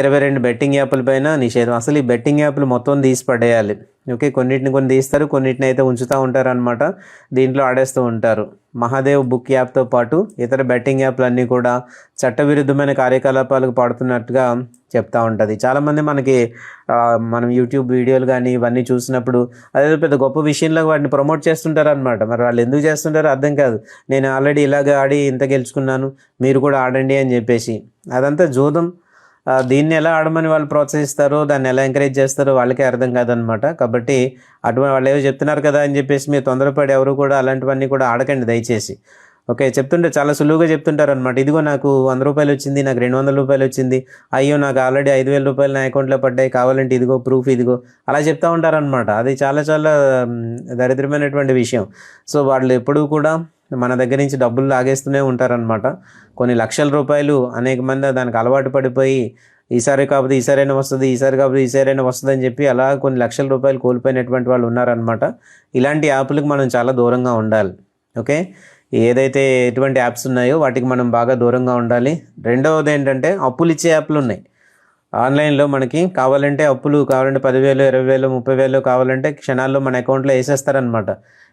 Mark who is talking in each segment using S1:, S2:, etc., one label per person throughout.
S1: ఇరవై రెండు బెట్టింగ్ యాప్ల పైన నిషేధం. అసలు ఈ బెట్టింగ్ యాప్లు మొత్తం తీసి పడేయాలి. ఓకే కొన్నిటిని కొన్ని తీస్తారు కొన్నిటిని అయితే ఉంచుతూ ఉంటారు అనమాట దీంట్లో ఆడేస్తూ ఉంటారు. మహాదేవ్ బుక్ యాప్తో పాటు ఇతర బెట్టింగ్ యాప్లు అన్నీ కూడా చట్టవిరుద్ధమైన కార్యకలాపాలకు పాడుతున్నట్టుగా చెప్తూ ఉంటుంది. చాలామంది మనకి మనం యూట్యూబ్ వీడియోలు కానీ ఇవన్నీ చూసినప్పుడు అదే పెద్ద గొప్ప విషయంలో వాటిని ప్రమోట్ చేస్తుంటారు అనమాట మరి వాళ్ళు ఎందుకు చేస్తుంటారో అర్థం కాదు. నేను ఆల్రెడీ ఇలాగ ఆడి ఇంత గెలుచుకున్నాను మీరు కూడా ఆడండి అని చెప్పేసి. అదంతా జూదం. దీన్ని ఎలా ఆడమని వాళ్ళు ప్రోత్సహిస్తారో దాన్ని ఎలా ఎంకరేజ్ చేస్తారో వాళ్ళకే అర్థం కాదనమాట కాబట్టి అటువంటి వాళ్ళు ఏవో చెప్తున్నారు కదా అని చెప్పేసి మీరు తొందరపడి ఎవరు కూడా అలాంటివన్నీ కూడా ఆడకండి దయచేసి. ఓకే చెప్తుంటే చాలా సులువుగా చెప్తుంటారు అనమాట ఇదిగో నాకు వంద రూపాయలు వచ్చింది నాకు రెండు వందల రూపాయలు వచ్చింది. అయ్యో నాకు ఆల్రెడీ ఐదు వేల రూపాయలు నా అకౌంట్లో పడ్డాయి కావాలంటే ఇదిగో ప్రూఫ్ ఇదిగో అలా చెప్తూ ఉంటారనమాట అది చాలా చాలా దరిద్రమైనటువంటి విషయం. సో వాళ్ళు ఎప్పుడూ కూడా మన దగ్గర నుంచి డబ్బులు లాగేస్తూనే ఉంటారనమాట కొన్ని లక్షల రూపాయలు అనేక మంది దానికి అలవాటు పడిపోయి ఈసారి కాకపోతే ఈసారైనా వస్తుంది ఈసారి కాకపోతే ఈసారైనా వస్తుంది అని చెప్పి అలా కొన్ని లక్షల రూపాయలు కోల్పోయినటువంటి వాళ్ళు ఉన్నారనమాట ఇలాంటి యాప్లకు మనం చాలా దూరంగా ఉండాలి. ఓకే? ఏదైతే ఎటువంటి యాప్స్ ఉన్నాయో వాటికి మనం బాగా దూరంగా ఉండాలి. రెండవది ఏంటంటే అప్పులు ఇచ్చే యాప్లు ఉన్నాయి. ఆన్లైన్లో మనకి కావాలంటే అప్పులు కావాలంటే పదివేలు ఇరవై వేలు ముప్పై వేలు కావాలంటే క్షణాల్లో మన అకౌంట్లో వేసేస్తారనమాట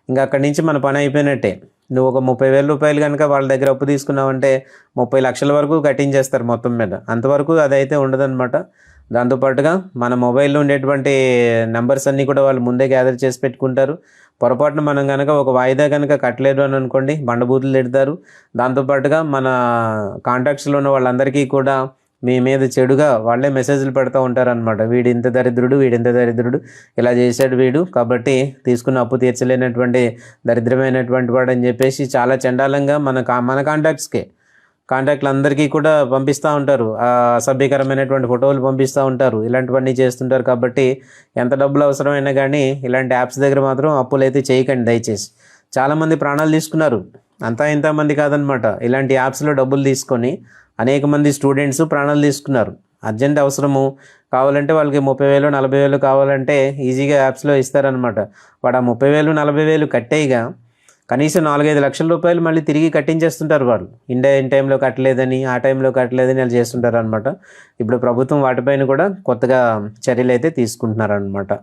S1: ఇంకా అక్కడి నుంచి మన పని అయిపోయినట్టే. నువ్వు ఒక ముప్పై వేల రూపాయలు కనుక వాళ్ళ దగ్గర అప్పు తీసుకున్నావంటే ముప్పై లక్షల వరకు కట్టించేస్తారు మొత్తం మీద. అంతవరకు అదైతే ఉండదన్నమాట. దాంతోపాటుగా మన మొబైల్లో ఉండేటువంటి నెంబర్స్ అన్నీ కూడా వాళ్ళు ముందే గ్యాదర్ చేసి పెట్టుకుంటారు. పొరపాటున మనం కనుక ఒక వాయిదా కనుక కట్టలేదు అని అనుకోండి బండబూతులు తిడతారు. దాంతోపాటుగా మన కాంటాక్ట్స్లో ఉన్న వాళ్ళందరికీ కూడా మీ మీద చెడుగా వాళ్ళే మెసేజ్లు పెడతా ఉంటారనమాట వీడు ఇంత దరిద్రుడు వీడు ఇంత దరిద్రుడు ఇలా చేశాడు వీడు కాబట్టి తీసుకున్న అప్పు తీర్చలేనటువంటి దరిద్రమైనటువంటి వాడు అని చెప్పేసి చాలా చండాలంగా మన కా మన కాంటాక్ట్స్కే కాంటాక్ట్లు అందరికీ కూడా పంపిస్తూ ఉంటారు. అసభ్యకరమైనటువంటి ఫోటోలు పంపిస్తూ ఉంటారు. ఇలాంటివన్నీ చేస్తుంటారు కాబట్టి ఎంత డబ్బులు అవసరమైనా కానీ ఇలాంటి యాప్స్ దగ్గర మాత్రం అప్పులు అయితే చేయకండి దయచేసి. చాలామంది ప్రాణాలు తీసుకున్నారు. అంతా ఇంతమంది కాదనమాట. ఇలాంటి యాప్స్లో డబ్బులు తీసుకొని అనేక మంది స్టూడెంట్స్ ప్రాణాలు తీసుకున్నారు. అర్జెంట్ అవసరము కావాలంటే వాళ్ళకి ముప్పై వేలు నలభై వేలు కావాలంటే ఈజీగా యాప్స్లో ఇస్తారనమాట. వాడు ఆ ముప్పై వేలు నలభై వేలు కట్టేయగా కనీసం నాలుగైదు లక్షల రూపాయలు మళ్ళీ తిరిగి కట్టించేస్తుంటారు వాళ్ళు. ఇండియా ఇన్ టైంలో కట్టలేదని ఆ టైంలో కట్టలేదని వాళ్ళు చేస్తుంటారు అనమాట ఇప్పుడు ప్రభుత్వం వాటిపైన కూడా కొత్తగా చర్యలు అయితే తీసుకుంటున్నారు అనమాట